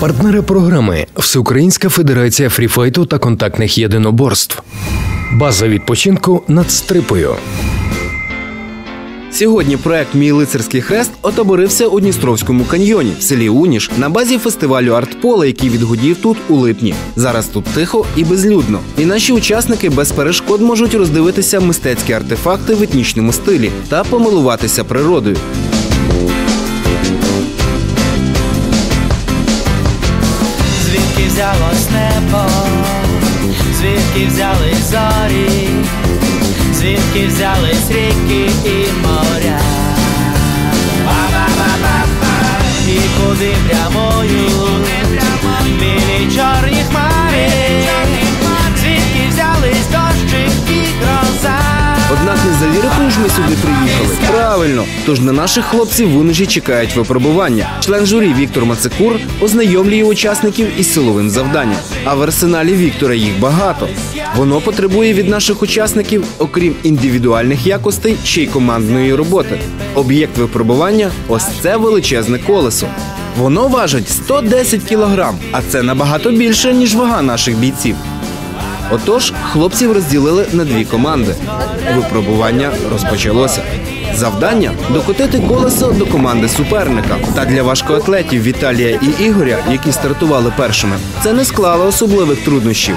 Партнери програми Всеукраїнська Федерація фріфайту та контактних єдиноборств. База відпочинку над стрипою. Сьогодні проект Мій лицарський хрест отоборився у Дністровському каньйоні в селі Уніш на базі фестивалю Артполе, який відгудів тут у липні. Зараз тут тихо і безлюдно. І наші учасники без перешкод можуть роздивитися мистецькі артефакти в етнічному стилі та помилуватися природою. Звідки взялось небо, звідки взялись зорі, звідки взялись ріки і І куди прямують білі чорні хмари, звідки взялись дощик і гроза. Однак не за лірикою ж ми сюди приїхали. Правильно. Тож на наших хлопців в Унижі чекають випробування. Член журі Віктор Мацикур ознайомлює учасників із силовим завданням. А в арсеналі Віктора їх багато. Воно потребує від наших учасників, окрім індивідуальних якостей, ще й командної роботи. Об'єкт випробування ось це величезне колесо. Воно важить 110 кілограм, а це набагато більше, ніж вага наших бійців. Отож, хлопців розділили на дві команди. Випробування розпочалося. Завдання докотити колесо до команди суперника. Та для важкоатлетів Віталія і Ігоря, які стартували першими, це не склало особливих труднощів.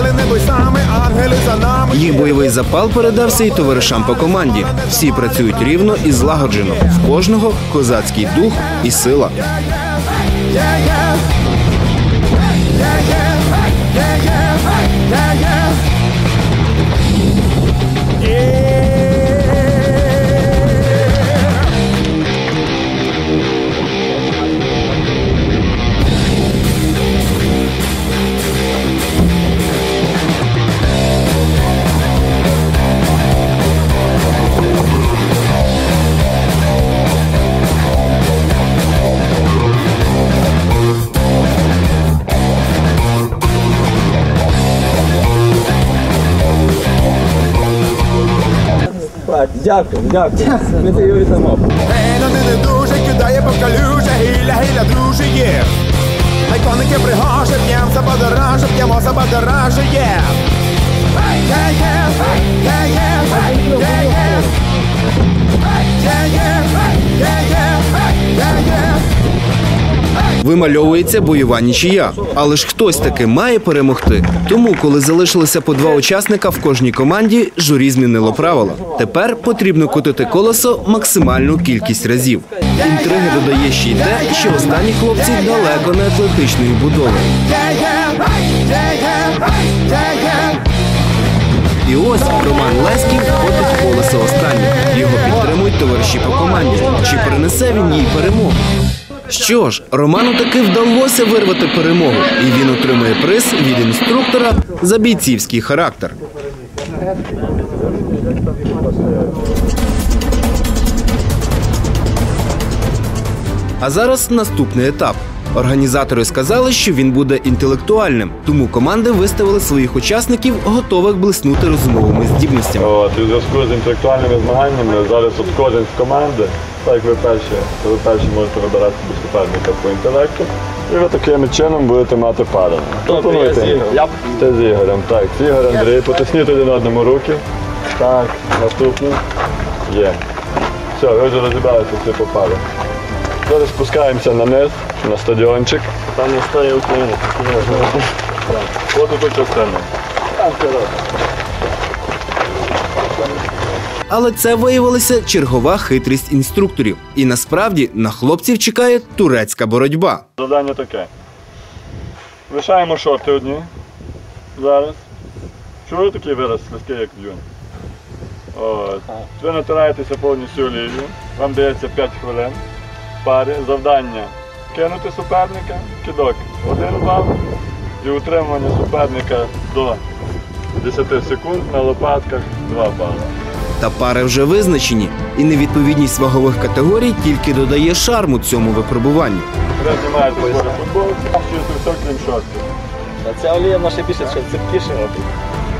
лісами, літали небесами, ангели за нами. Їх бойовий запал передався і товаришам по команді. Всі працюють рівно і злагоджено. В кожного козацький дух і сила. Yeah. Yeah, Дякую, дякую. Ми це його віддамо. Ей, не дуже кидає по калюже, гіля, гіля, друже, є. Хай коники пригоже, п'єм за подороже, п'ємо за подороже, є. Yeah, yeah, yeah, yeah, yeah, yeah. Yeah, yeah, yeah, yeah, yeah, є. Вимальовується бойова нічия. Але ж хтось таки має перемогти. Тому, коли залишилося по два учасника в кожній команді, журі змінило правила. Тепер потрібно котити колесо максимальну кількість разів. Інтриги додає ще й те, що останні хлопці далеко не атлетичної будови. І ось Роман Леський входить колесо останнім. Його підтримують товариші по команді. Чи принесе він їй перемогу? Що ж, Роману таки вдалося вирвати перемогу, і він отримує приз від інструктора за бійцівський характер. А зараз наступний етап. Організатори сказали, що він буде інтелектуальним, тому команди виставили своїх учасників, готових блиснути розумовими здібностями. От, в зв'язку з інтелектуальними змаганнями зараз от кожен з команди, так ви перші, ви перші можете вибирати собі суперника по інтелекту, і ви таким чином будете мати пару. Пропонуйте. Я Ти з Ігорем, так. З Ігор Андрій, потисніть один одному руки. Так, наступний. Є. Все, ви вже розібралися всі по пару. Зараз спускаємося на низ, на стадіончик. Там історія України. От тут частина. Там вперед. Але це виявилася чергова хитрість інструкторів. І насправді на хлопців чекає турецька боротьба. Завдання таке. Лишаємо шорти одні. Зараз. Чули такий вираз слизький, як? От. Ви натираєтеся повністю олією. Вам дається 5 хвилин. В парі. Завдання кинути суперника, кидок 1 бал і утримування суперника до 10 секунд на лопатках 2 бали. Та пари вже визначені, і невідповідність вагових категорій тільки додає шарму цьому випробуванню. Ви знімаєте свою футболку, чуєте все, крім. Ця олія наша більше ще цепкіше робить.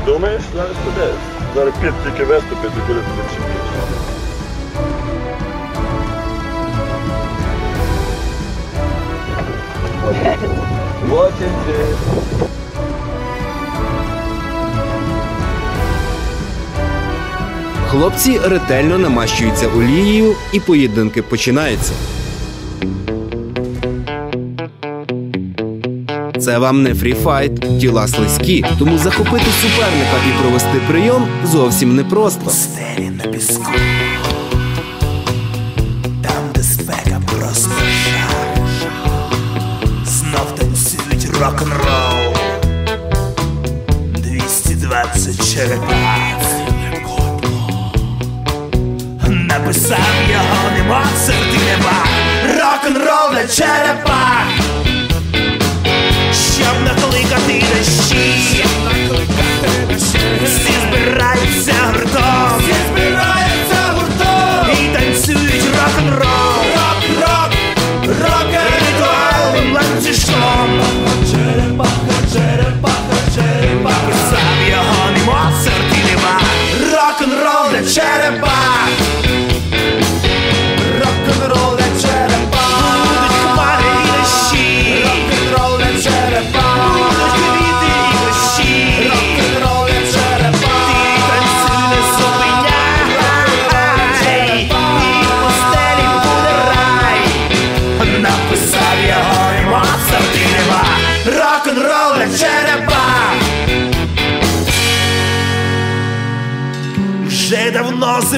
Думаєш, зараз подивись. Зараз під тільки виступить і буде тобі чіпніше. Вот і Хлопці ретельно намащуються олією, і поєдинки починаються. Це вам не фріфайт, тіла слизькі, тому захопити суперника і провести прийом зовсім непросто. Стелі на піску. Там, де спека просто жах. Знов танцюють рок-н-рол. 220 черепах. Рок-н-рол для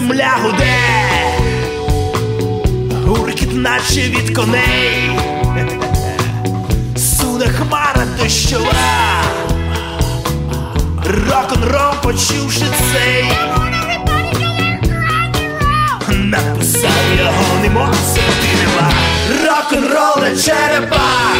земля гуде, гуркіт наче від коней, суне хмара дощова, рок-н-рол почувши цей, написав його нема, рок-н-рол черепа.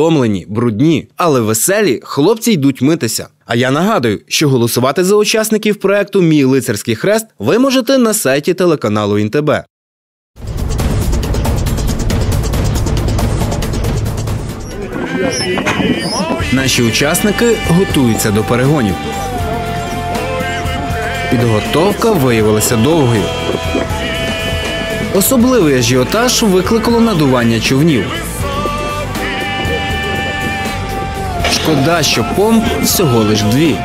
Втомлені, брудні, але веселі хлопці йдуть митися. А я нагадую, що голосувати за учасників проекту Мій лицарський хрест ви можете на сайті телеканалу ІНТБ. Наші учасники готуються до перегонів. Підготовка виявилася довгою. Особливий ажіотаж викликало надування човнів. Шкода, що помп всього лиш дві.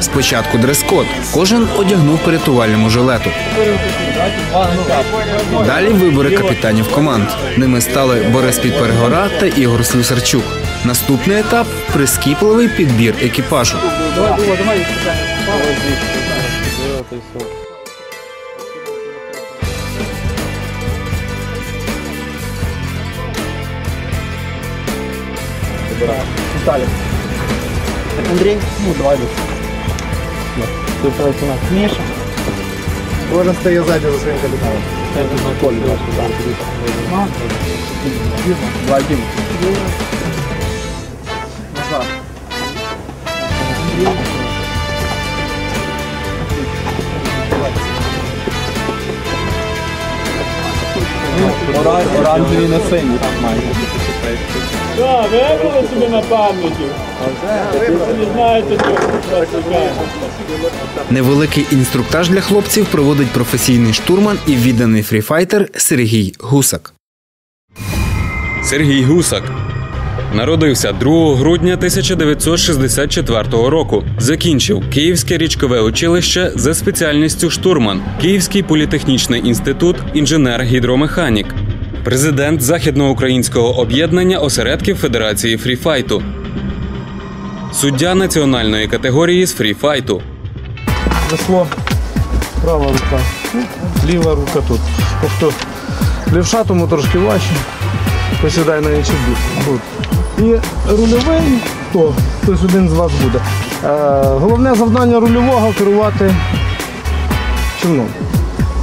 Спочатку дрес-код. Кожен одягнув по рятувальному жилету. Далі вибори капітанів команд. Ними стали Борис Підперегора та Ігор Слюсарчук. Наступний етап прискіпливий підбір екіпажу. Андрій, ну давай. Ти працює Міша. Кожен стає ззаді за своїм капітаном. Колі, так. Два, Дім. Назад. Оранжеві на синій там має. Так, вибрали собі напарників. Не знаєте, що чекає. Невеликий інструктаж для хлопців проводить професійний штурман і відданий фріфайтер Сергій Гусак. Сергій Гусак народився 2 грудня 1964 року. Закінчив Київське річкове училище за спеціальністю штурман, Київський політехнічний інститут, інженер-гідромеханік, президент Західноукраїнського об'єднання осередків Федерації фріфайту, суддя національної категорії з фріфайту. Весло, права рука, ліва рука тут. Тобто лівша тому трошки важче, посідай на інший бік. І рульовий, то хтось один з вас буде. Е, головне завдання рульового керувати човном.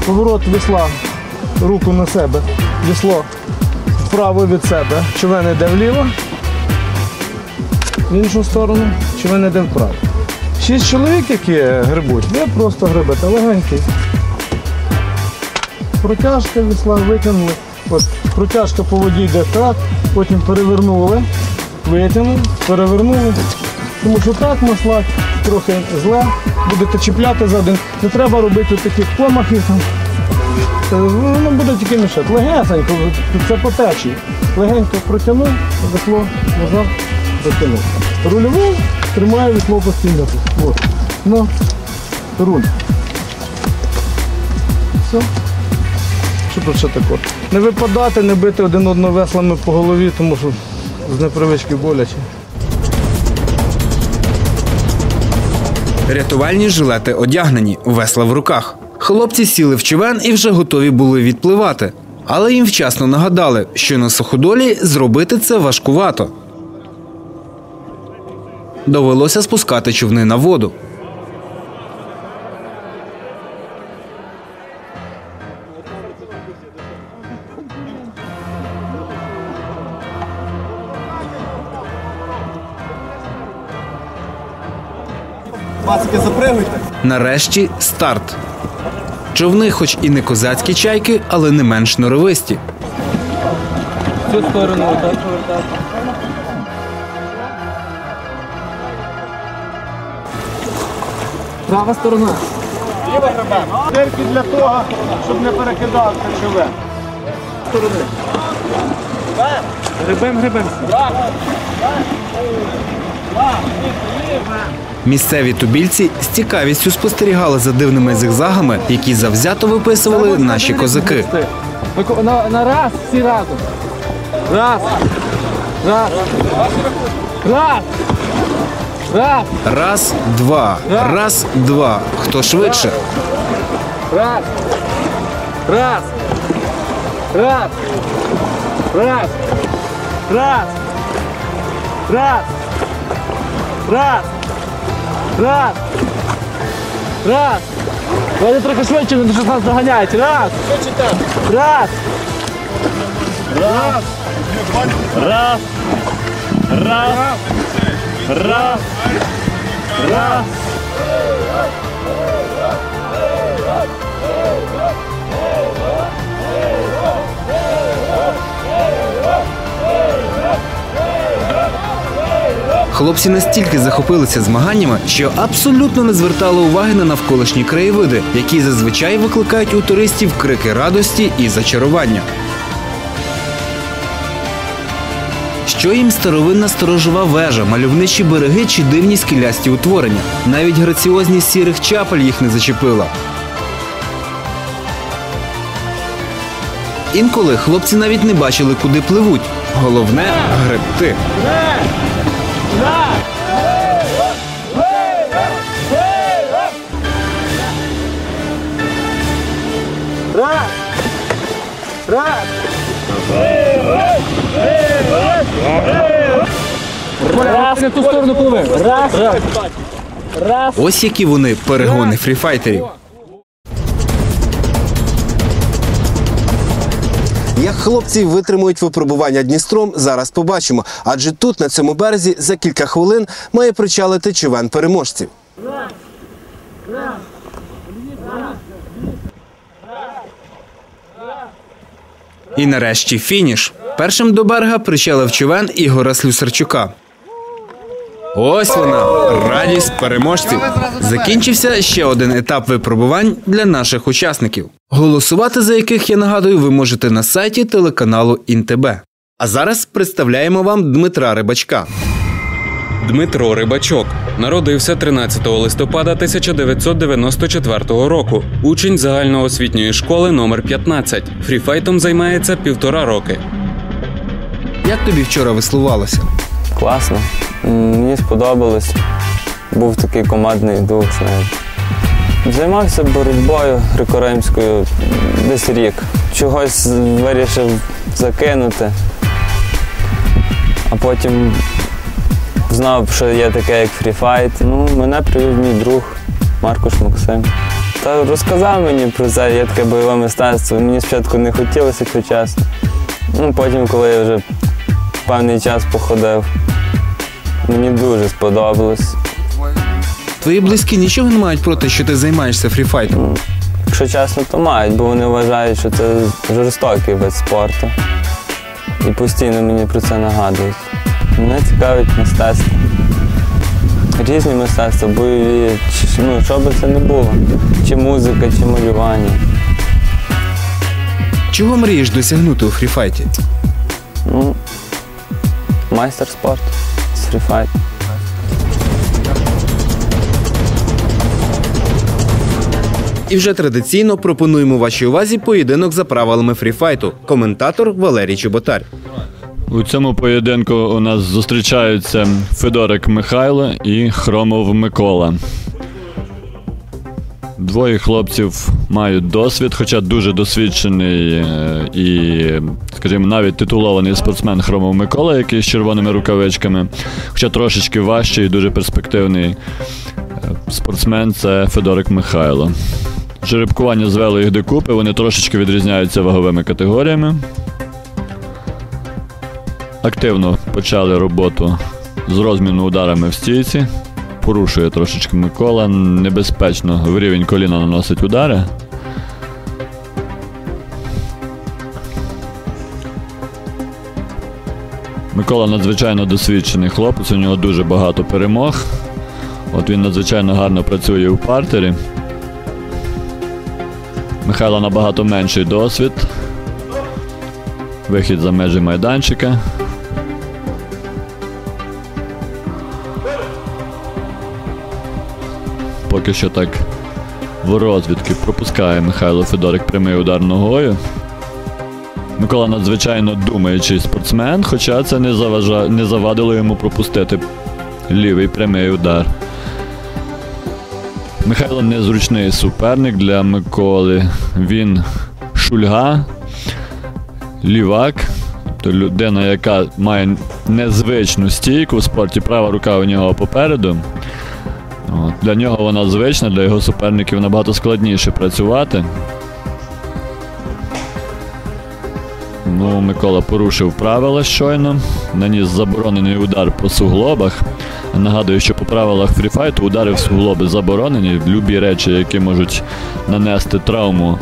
Поворот весла, руку на себе, весло вправо від себе, човен йде вліво, в іншу сторону, човен йде вправо. Шість чоловік, які грибуть, ви просто грибете легенький. Протяжка весла, витягнули. От протяжка по воді йде так, потім перевернули, витягнули, перевернули. Тому що так масла трохи зле, будете чіпляти за один. Не треба робити таких помахів. Там. Е, Воно буде тільки мішати. Легесенько, це по течії. Легенько протягнув, весло назад, затягнув. Рульовий тримає весло постійно. тут. От. Ну, руль. Все. Що тут ще таке? Не випадати, не бити один одного веслами по голові, тому що з непривички боляче. Рятувальні жилети одягнені, весла в руках. Хлопці сіли в човен і вже готові були відпливати. Але їм вчасно нагадали, що на суходолі зробити це важкувато. Довелося спускати човни на воду. Нарешті старт. Човни, хоч і не козацькі чайки, але не менш норовисті. Цю сторону отак повертати. Права сторона. Ліва гребе. Тільки для того, щоб не перекидав човен. Сторони. Грибем, грибем. Місцеві тубільці з цікавістю спостерігали за дивними зигзагами, які завзято виписували наші козаки. На, на раз, всі разом. Раз. Раз. Раз. Раз. Раз, два, раз, два. Хто швидше? Раз. Раз. Раз. Раз. Раз. Раз. Раз. Раз. Раз. Давайте трохи швидше, не щось нас доганяють. Раз. Раз. Раз. Раз. Раз. Раз. Раз. Хлопці настільки захопилися змаганнями, що абсолютно не звертали уваги на навколишні краєвиди, які зазвичай викликають у туристів крики радості і зачарування. Що їм старовинна сторожова вежа, мальовничі береги чи дивні скелясті утворення? Навіть граціозність сірих чапель їх не зачепила. Інколи хлопці навіть не бачили, куди пливуть. Головне гребти. Раз. Раз. Не ту сторону пливи. Ось які вони перегони фріфайтерів. Як хлопці витримують випробування Дністром, зараз побачимо. Адже тут, на цьому березі, за кілька хвилин має причалити човен переможців. І нарешті фініш. Першим до берега причалив човен Ігора Слюсарчука. Ось вона радість переможців. Закінчився ще один етап випробувань для наших учасників, голосувати за яких я нагадую, ви можете на сайті телеканалу ІНТБ. А зараз представляємо вам Дмитра Рибачка. Дмитро Рибачок народився 13 листопада 1994 року. Учень загальноосвітньої школи номер 15. Фріфайтом займається півтора роки. Як тобі вчора веслувалося? Класно. Мені сподобалось. Був такий командний дух. знаєш. Займався боротьбою греко-римською десь рік. Чогось вирішив закинути, а потім знав, що є таке, як фріфайт. Ну, мене привів мій друг Маркуш Максим. Та розказав мені про це, є таке бойове мистецтво. Мені спочатку не хотілося, якщо чесно. Ну, потім, коли я вже певний час походив, мені дуже сподобалось. Твої близькі нічого не мають проти, що ти займаєшся фріфайтом. Якщо чесно, то мають, бо вони вважають, що це жорстокий вид спорту. І постійно мені про це нагадують. Мене цікавить мистецтво. Різні мистецтва, бойові, чи- ну, що би це не було. Чи музика, чи малювання. Чого мрієш досягнути у фріфайті? Ну, майстер спорт стріфайт. І вже традиційно пропонуємо вашій увазі поєдинок за правилами фріфайту. Коментатор Валерій Чеботар. У цьому поєдинку у нас зустрічаються Федорик Михайло і Хромов Микола. Двоє хлопців мають досвід, хоча дуже досвідчений е, і, скажімо, навіть титулований спортсмен Хромов Микола, який з червоними рукавичками, хоча трошечки важчий і дуже перспективний е, спортсмен це Федорик Михайло. Жеребкування звело їх докупи, вони трошечки відрізняються ваговими категоріями. Активно почали роботу з розміну ударами в стійці. Порушує трошечки Микола. Небезпечно в рівень коліна наносить удари. Микола надзвичайно досвідчений хлопець, у нього дуже багато перемог. От він надзвичайно гарно працює у партері. Михайла набагато менший досвід. Вихід за межі майданчика. Поки що так в розвідки пропускає Михайло Федорик прямий удар ногою. Микола надзвичайно думаючий спортсмен, хоча це не, заважа... не завадило йому пропустити лівий прямий удар. Михайло незручний суперник для Миколи. Він шульга, лівак, то людина, яка має незвичну стійку в спорті, права рука у нього попереду. От. Для нього вона звична, для його суперників набагато складніше працювати. Ну, Микола порушив правила щойно, наніс заборонений удар по суглобах. Нагадую, що по правилах фріфайту удари в суглоби заборонені. Любі речі, які можуть нанести травму,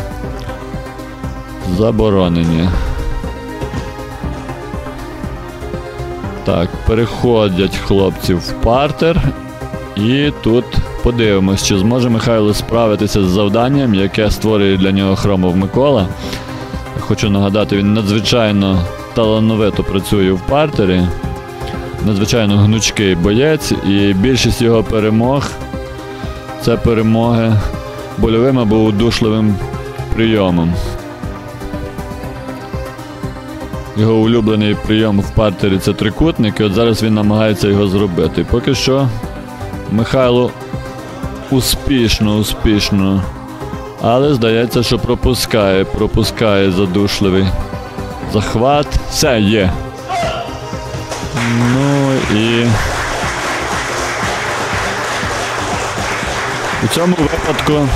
заборонені. Так, переходять хлопці в партер. І тут подивимось, чи зможе Михайло справитися з завданням, яке створює для нього Хромов Микола. Хочу нагадати, він надзвичайно талановито працює в партері, надзвичайно гнучкий боєць, і більшість його перемог це перемоги больовим або удушливим прийомом. Його улюблений прийом в партері це трикутник, і от зараз він намагається його зробити. Поки що Михайло успішно, успішно. Але здається, що пропускає, пропускає задушливий захват. Все є. Ну і. У цьому випадку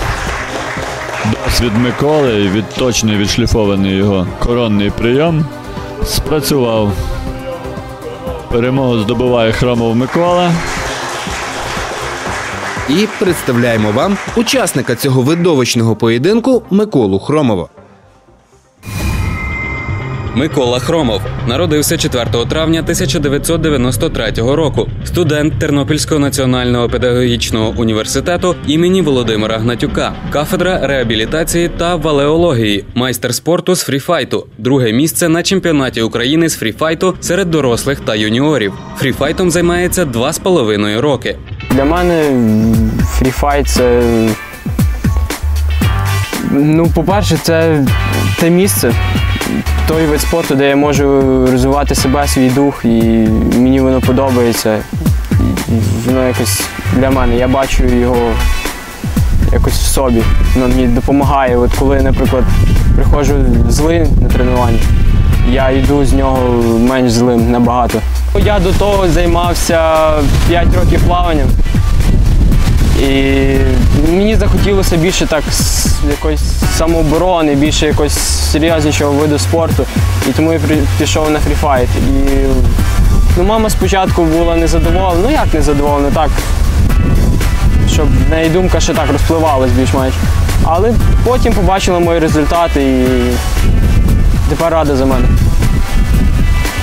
досвід Миколи і відточний відшліфований його коронний прийом спрацював. Перемогу здобуває Хромов Микола. І представляємо вам учасника цього видовищного поєдинку Миколу Хромова. Микола Хромов народився 4 травня 1993 року. Студент Тернопільського національного педагогічного університету імені Володимира Гнатюка, кафедра реабілітації та валеології, майстер спорту з фріфайту. Друге місце на чемпіонаті України з фріфайту серед дорослих та юніорів. Фріфайтом займається два з половиною роки. Для мене фріфайт це. Ну, по-перше, це те місце, той вид спорту, де я можу розвивати себе, свій дух, і мені воно подобається. Воно якось для мене. Я бачу його якось в собі. Воно мені допомагає. От коли, наприклад, приходжу злий на тренування, я йду з нього менш злим набагато. Я до того займався 5 років плаванням. І мені захотілося більше так якоїсь самооборони, більше якогось серйознішого виду спорту. І тому я пішов на фріфайт. І ну, мама спочатку була незадоволена, ну як незадоволена, так. Щоб в неї думка ще так розпливалась більш-менш. Але потім побачила мої результати і тепер рада за мене.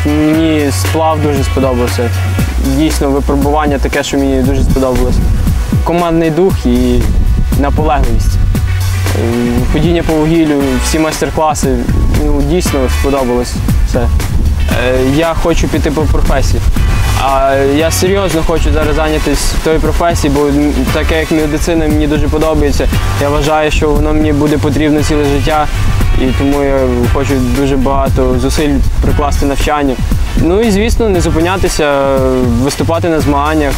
Мені сплав дуже сподобався. Дійсно, випробування таке, що мені дуже сподобалось. Командний дух і наполегливість. Е, Ходіння по вугіллю, всі майстер-класи. Ну, дійсно сподобалось все. Е, Я хочу піти по професії. А я серйозно хочу зараз зайнятися тою професією, бо таке як медицина мені дуже подобається. Я вважаю, що воно мені буде потрібно ціле життя. І тому я хочу дуже багато зусиль прикласти навчанню. Ну і звісно, не зупинятися, виступати на змаганнях,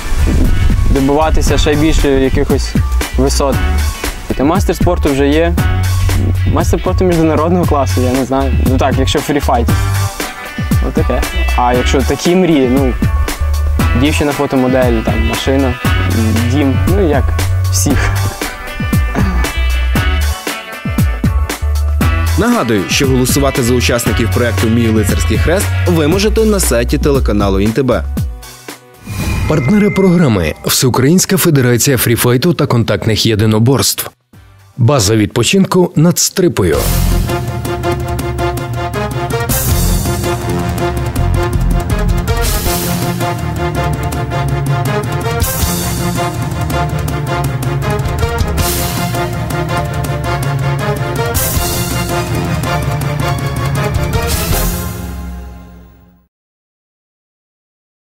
добиватися ще більше якихось висот. Та Мастер спорту вже є. Мастер спорту міжнародного класу, я не знаю. Ну так, якщо фріфайт. Отаке. А якщо такі мрії, ну, дівчина фотомодель, там, машина, дім, ну як всіх. Нагадую, що голосувати за учасників проекту Мій лицарський хрест ви можете на сайті телеканалу ІНТБ. Партнери програми Всеукраїнська Федерація фріфайту та контактних єдиноборств. База відпочинку над стрипою.